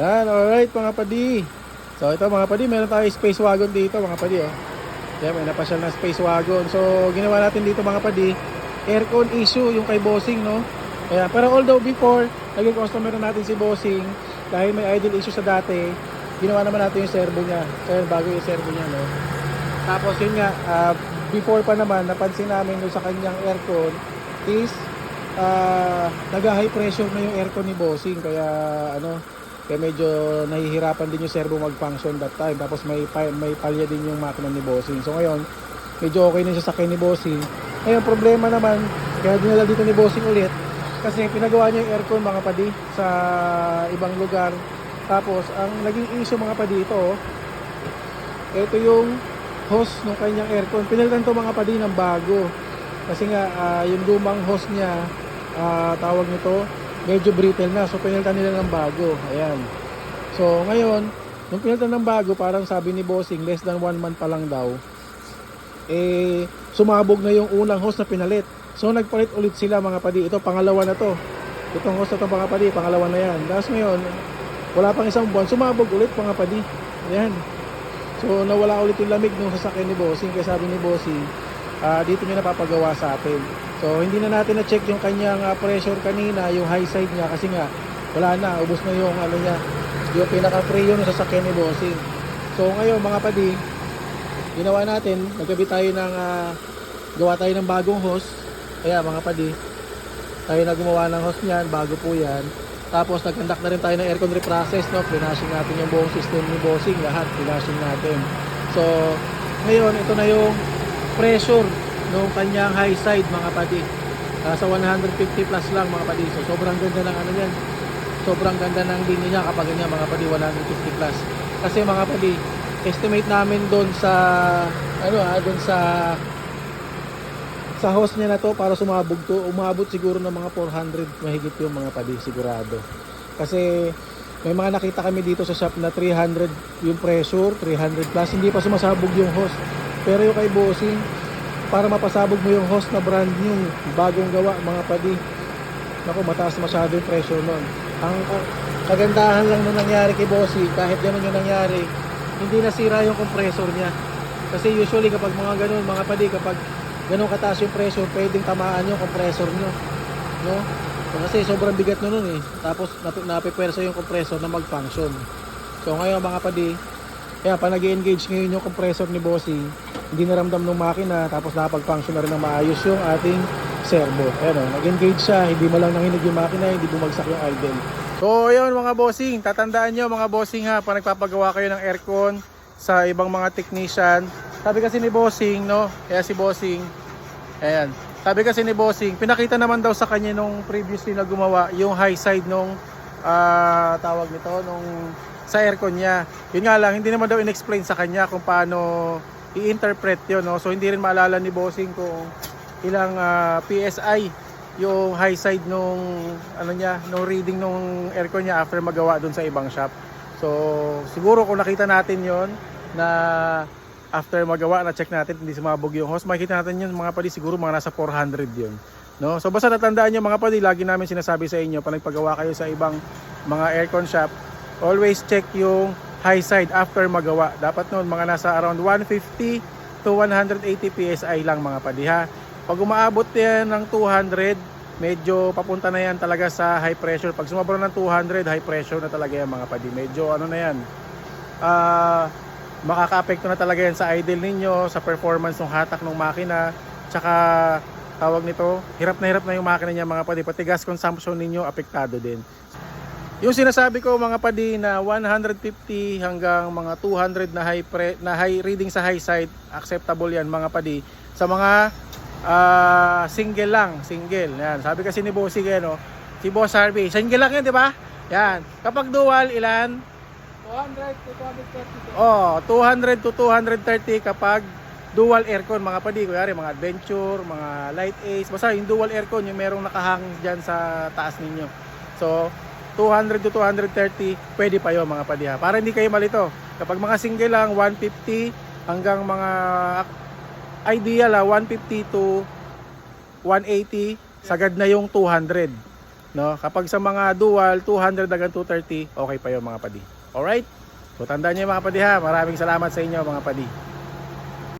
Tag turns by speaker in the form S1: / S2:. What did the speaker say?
S1: Yan, alright mga padi. So ito mga padi, meron tayo space wagon dito mga padi oh. Yan, may napasyal na space wagon. So ginawa natin dito mga padi, aircon issue yung kay Bossing no. Kaya, pero although before, naging customer na natin si Bossing, dahil may idle issue sa dati, ginawa naman natin yung servo niya. Kaya bago yung servo niya no. Tapos yun nga, ah, before pa naman, napansin namin doon sa kanyang aircon is ah nag-high pressure na yung aircon ni Bossing. Kaya ano, kaya medyo nahihirapan din yung servo mag-function that time. Tapos may, may palya din yung makina ni Bossing. So ngayon, medyo okay na siya sa ni Bossing. Ngayon, problema naman, kaya dinala dito ni Bossing ulit. Kasi pinagawa niya yung aircon mga padi sa ibang lugar. Tapos, ang naging issue mga padi ito, oh, ito yung hose ng kanyang aircon. Pinalitan to mga padi ng bago. Kasi nga, ah, yung lumang hose niya, ah, tawag nito, medyo brittle na. So, pinalitan nila ng bago. Ayan. So, ngayon, nung pinalitan ng bago, parang sabi ni Bossing, less than one month pa lang daw, eh, sumabog na yung unang hose na pinalit. So, nagpalit ulit sila mga padi. Ito, pangalawa na to. Itong hose na to mga padi, pangalawa na yan. Tapos ngayon, wala pang isang buwan, sumabog ulit mga padi. Ayan. So nawala ulit yung lamig nung sasakyan ni Bossing kaya sabi ni Bossing ah, dito niya napapagawa sa atin. So hindi na natin na-check yung kanyang ah, pressure kanina, yung high side niya kasi nga wala na, ubos na yung ano niya, yung pinaka-free yung sasakyan ni Bossing. So ngayon mga padi, ginawa natin, nagkabi tayo ng ah, gawa tayo ng bagong hose. Kaya mga padi, tayo na gumawa ng hose niyan, bago po yan. Tapos nag-conduct na rin tayo ng aircon reprocess, no? Pinashing natin yung buong system ni Bossing, lahat pinashing natin. So, ngayon ito na yung pressure ng kanyang high side mga padi. Nasa 150 plus lang mga padi. So, sobrang ganda ng ano yan. Sobrang ganda ng linya niya kapag ganyan mga padi 150 plus. Kasi mga padi, estimate namin doon sa ano ah, doon sa sa host niya na to para sumabog to umabot siguro ng mga 400 mahigit yung mga padi sigurado kasi may mga nakita kami dito sa shop na 300 yung pressure 300 plus hindi pa sumasabog yung host pero yung kay bossing para mapasabog mo yung host na brand new bagong gawa mga padi Naku, mataas masyado yung pressure nun ang kagandahan lang nung nangyari kay bossing kahit ganun yung nangyari hindi nasira yung compressor niya kasi usually kapag mga ganun mga padi kapag ganun kataas yung pressure, pwedeng tamaan yung compressor nyo. No? Kasi sobrang bigat na nun eh. Tapos nap- napipwersa yung compressor na mag-function. So ngayon mga padi, kaya pa nag engage ngayon yung compressor ni Bossy, hindi naramdam ng makina, tapos nakapag-function na rin ng maayos yung ating servo. Ayan o, nag-engage siya, hindi mo lang nanginig yung makina, hindi bumagsak yung idle. So ayun mga bossing, tatandaan nyo mga bossing ha, pa nagpapagawa kayo ng aircon sa ibang mga technician. Sabi kasi ni bossing, no, kaya si bossing, ayan, sabi kasi ni bossing, pinakita naman daw sa kanya nung previously na gumawa yung high side nung ah, tawag nito, nung sa aircon niya. Yun nga lang, hindi naman daw in-explain sa kanya kung paano i-interpret yun, no? So hindi rin maalala ni bossing kung ilang ah, PSI yung high side nung ano niya, nung reading nung aircon niya after magawa dun sa ibang shop. So siguro kung nakita natin yon na after magawa na check natin hindi sumabog yung hose, makikita natin yun mga padi siguro mga nasa 400 yun. No? So basta natandaan nyo mga padi, lagi namin sinasabi sa inyo pag nagpagawa kayo sa ibang mga aircon shop, always check yung high side after magawa. Dapat noon mga nasa around 150 to 180 PSI lang mga padi ha. Pag umaabot yan ng 200, medyo papunta na yan talaga sa high pressure. Pag sumabra ng 200, high pressure na talaga yan mga padi. Medyo ano na yan, ah makaka-apekto na talaga yan sa idle ninyo, sa performance ng hatak ng makina, tsaka tawag nito, hirap na hirap na yung makina niya mga padi, pati gas consumption ninyo apektado din. Yung sinasabi ko mga padi na 150 hanggang mga 200 na high pre, na high reading sa high side, acceptable yan mga padi. Sa mga ah, single lang, single. Yan. Sabi kasi ni Bossy no, si Boss Harvey, single lang yan, di ba? Yan. Kapag dual, ilan?
S2: 200 to 230.
S1: Oh, 200 to 230 kapag dual aircon mga padi, kuyari mga adventure, mga light ace, basta yung dual aircon yung merong nakahang diyan sa taas ninyo. So, 200 to 230 pwede pa yun mga padi ha. Para hindi kayo malito. Kapag mga single lang 150 hanggang mga ideal ha, 150 to 180 sagad na yung 200. No? Kapag sa mga dual, 200 hanggang 230, okay pa yung mga padi. Alright? So tandaan niyo mga padi ha. Maraming salamat sa inyo mga padi.